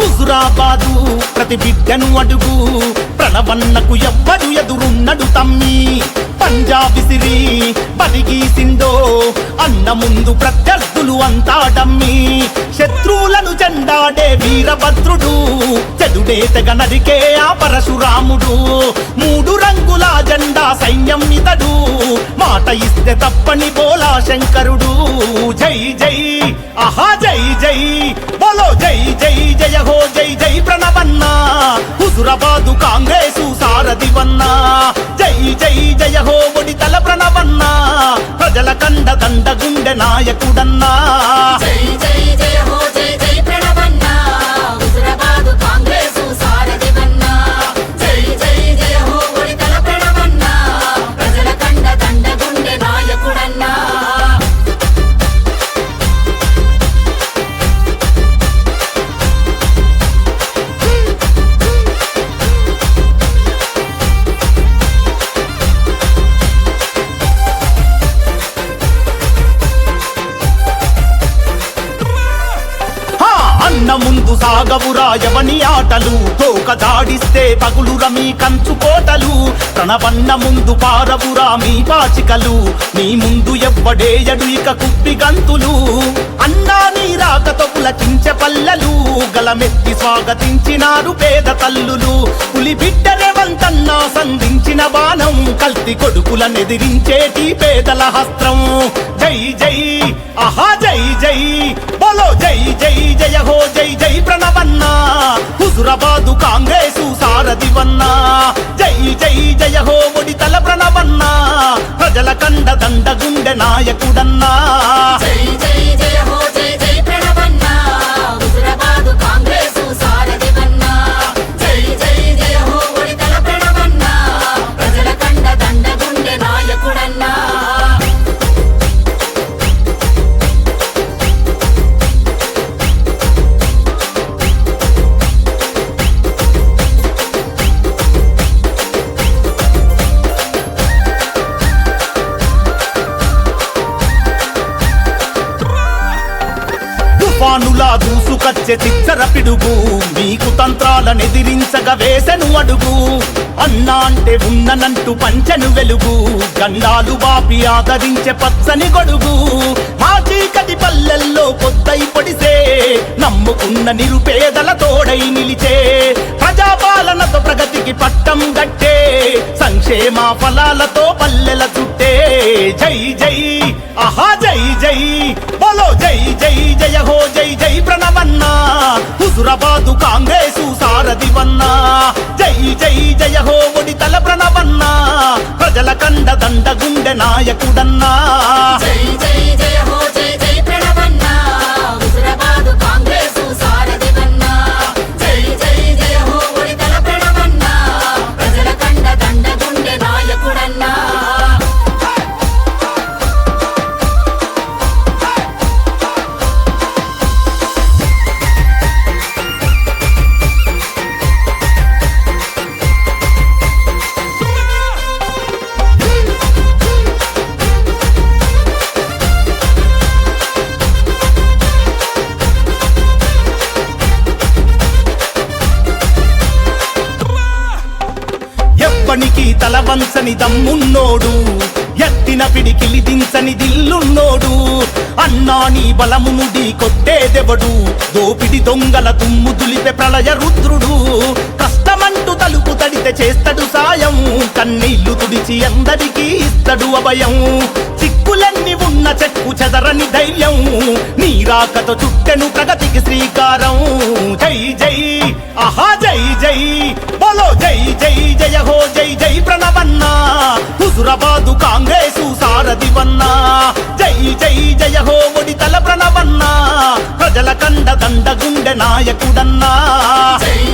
హౌజురాబాదు ప్రతి బిడ్డను అడుగు. ప్రణవన్నకు ఎవ్వడు ఎదురున్నడు తమ్మి. పంజాబిసిరి సిరి అన్న ముందు ప్రత్యర్థులు అంతా డమ్మి. శత్రువులను చెండాడే వీరభద్రుడు చెడుడే తెగ నరికే ఆ పరశురాముడు. మూడు రంగుల జెండా సైన్యం ఇతడు మాట ఇస్తే తప్పని బోలా శంకరుడు. గుండె అన్న ముందు సాగవురా ఎవని ఆటలు? తోక దాడిస్తే పగులుర మీ కంచు కోటలు. ప్రణవన్న ముందు పారవురా మీ పాచికలు. నీ ముందు ఎవ్వడేయడు ఇక కుప్పి గంతులు. అన్నా నీ రాకతో పులకించే పల్లెలు. గలమెత్తి స్వాగతించినారు పేద తల్లులు. పులి బిడ్డరేవంతన్నా సంధించిన బాణం. కల్తి కొడుకులనెదిరించేటి పేదల హస్త్రం. జై జై ఆహా జై జై. బోలో జై జై జయ హో జై జై ప్రణవన్న. హుజురాబాదు కాంగ్రెసు సారథివన్న జై జై జయ హో దూసుకచ్చే చిచ్చర పిడుగు. మీకు తంత్రాలనెదిరించగా వేసను అడుగు. అన్నా అంటే ఉన్ననంటూ పంచెను వెలుగు. గండాలు బాపి ఆదరించే పచ్చని గొడుగు. మా చీకటి పల్లెల్లో పొద్దై పొడిసే నమ్ముకున్న నిరుపేదల తోడై నిలిచే ప్రజాపాలనతో ప్రగతికి పట్టం గట్టే సంక్షేమ ఫలాలతో పల్లెల చుట్టూ నాయకుడన్నా ఎవ్వనికి తలవంచని దమ్మున్నోడు ఎత్తిన పిడికిలి దించని దిల్లున్నోడు అన్నా నీ బలమును ఢీ కొట్టేదెవడు? దోపిడి దొంగల తుమ్ము దులిపే ప్రళయ రుద్రుడు కష్టమంటూ తలుపు తడితే చేస్తాడు సాయం కన్నీళ్ళు తుడిచి అందరికీ ఇస్తాడు అభయం. చిక్కులన్నీ ఉన్న చెక్కు చెదరని ధైర్యం నీరాకతో చుట్టెను ప్రగతికి శ్రీకారం. జై జై ఆహా జై జై బలో జై. హుజురాబాదు కాంగ్రెసు సారథివన్న. జై జై జయ హో ఒడితల ప్రణవన్నా. ప్రజల కండ దండ గుండె నాయకుడన్నా. జై